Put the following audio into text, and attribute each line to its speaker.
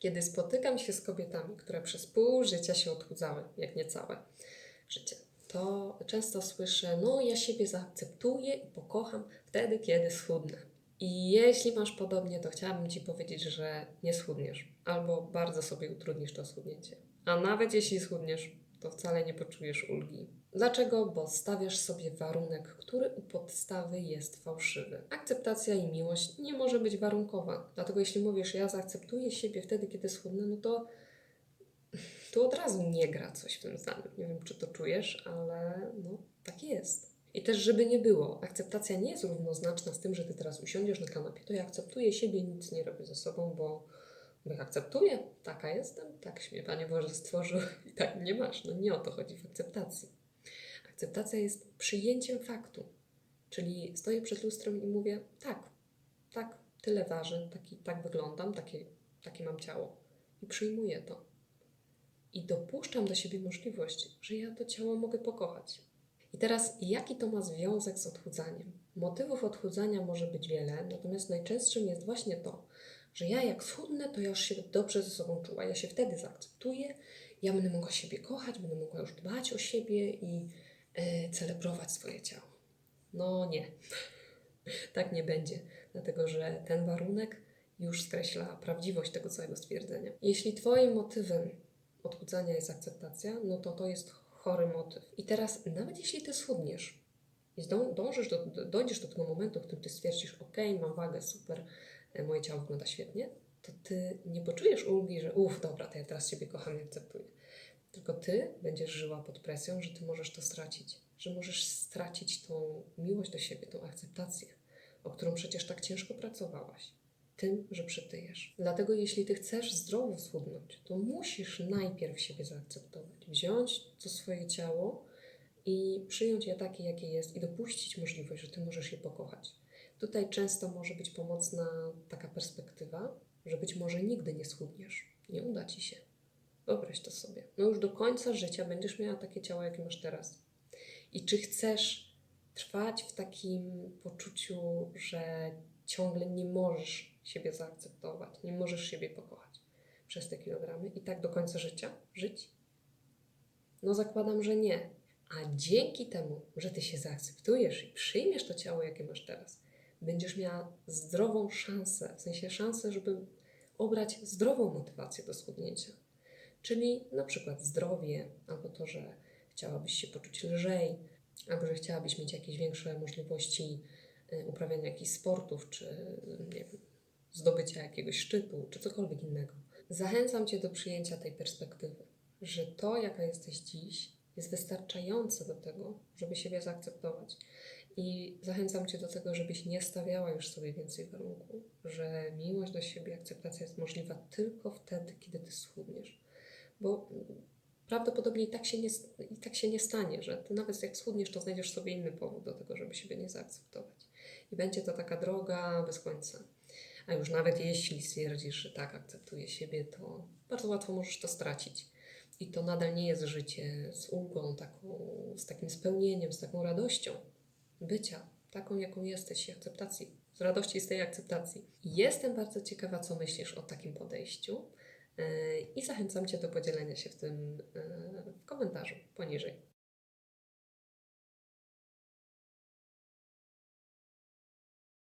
Speaker 1: Kiedy spotykam się z kobietami, które przez pół życia się odchudzały, jak nie całe życie, to często słyszę, no ja siebie zaakceptuję i pokocham wtedy, kiedy schudnę. I jeśli masz podobnie, to chciałabym Ci powiedzieć, że nie schudniesz, albo bardzo sobie utrudnisz to schudnięcie. A nawet jeśli schudniesz, to wcale nie poczujesz ulgi. Dlaczego? Bo stawiasz sobie warunek, który u podstawy jest fałszywy. Akceptacja i miłość nie może być warunkowa. Dlatego jeśli mówisz, ja zaakceptuję siebie wtedy, kiedy schudnę, no to tu od razu nie gra coś w tym zdaniu. Nie wiem, czy to czujesz, ale no, tak jest. I też, żeby nie było, akceptacja nie jest równoznaczna z tym, że ty teraz usiądziesz na kanapie. To ja akceptuję siebie, nic nie robię ze sobą, bo, akceptuję, taka jestem, tak mnie Panie Boże stworzył i tak nie masz. No nie o to chodzi w akceptacji. Akceptacja jest przyjęciem faktu. Czyli stoję przed lustrem i mówię, tak, tak, tyle ważę, taki, tak wyglądam, takie, takie mam ciało. I przyjmuję to. I dopuszczam do siebie możliwość, że ja to ciało mogę pokochać. I teraz, jaki to ma związek z odchudzaniem? Motywów odchudzania może być wiele, natomiast najczęstszym jest właśnie to, że ja jak schudnę, to ja już się dobrze ze sobą czuła. Ja się wtedy zaakceptuję, ja będę mogła siebie kochać, będę mogła już dbać o siebie i e, celebrować swoje ciało. No nie, tak nie będzie, dlatego że ten warunek już skreśla prawdziwość tego całego stwierdzenia. Jeśli Twoim motywem odchudzania jest akceptacja, no to to jest chory motyw. I teraz, nawet jeśli Ty schudniesz i dążysz do, do, dojdziesz do tego momentu, w którym Ty stwierdzisz, ok, mam wagę, super, moje ciało wygląda świetnie, to Ty nie poczujesz ulgi, że uff, dobra, to ja teraz siebie kocham i akceptuję. Tylko Ty będziesz żyła pod presją, że Ty możesz to stracić. Że możesz stracić tą miłość do siebie, tą akceptację, o którą przecież tak ciężko pracowałaś. Tym, że przytyjesz. Dlatego, jeśli Ty chcesz zdrowo schudnąć, to musisz najpierw siebie zaakceptować. Wziąć to swoje ciało i przyjąć je takie, jakie jest i dopuścić możliwość, że Ty możesz je pokochać. Tutaj często może być pomocna taka perspektywa, że być może nigdy nie schudniesz. Nie uda Ci się. Wyobraź to sobie. No już do końca życia będziesz miała takie ciało, jakie masz teraz. I czy chcesz trwać w takim poczuciu, że ciągle nie możesz siebie zaakceptować, nie możesz siebie pokochać przez te kilogramy i tak do końca życia żyć? No zakładam, że nie. A dzięki temu, że ty się zaakceptujesz i przyjmiesz to ciało, jakie masz teraz, będziesz miała zdrową szansę, w sensie szansę, żeby obrać zdrową motywację do schudnięcia. Czyli na przykład zdrowie, albo to, że chciałabyś się poczuć lżej, albo że chciałabyś mieć jakieś większe możliwości y, uprawiania jakichś sportów, czy wiem, zdobycia jakiegoś szczytu, czy cokolwiek innego. Zachęcam Cię do przyjęcia tej perspektywy, że to, jaka jesteś dziś, jest wystarczające do tego, żeby siebie zaakceptować. I zachęcam Cię do tego, żebyś nie stawiała już sobie więcej warunków, że miłość do siebie, akceptacja jest możliwa tylko wtedy, kiedy Ty schudniesz. Bo prawdopodobnie i tak się nie, i tak się nie stanie, że Ty nawet jak schudniesz, to znajdziesz sobie inny powód do tego, żeby siebie nie zaakceptować. I będzie to taka droga bez końca. A już nawet jeśli stwierdzisz, że tak, akceptuję siebie, to bardzo łatwo możesz to stracić. I to nadal nie jest życie z ulgą, taką, z takim spełnieniem, z taką radością bycia, taką jaką jesteś i akceptacji, z radości z tej akceptacji. Jestem bardzo ciekawa, co myślisz o takim podejściu yy, i zachęcam Cię do podzielenia się w tym yy, w komentarzu poniżej.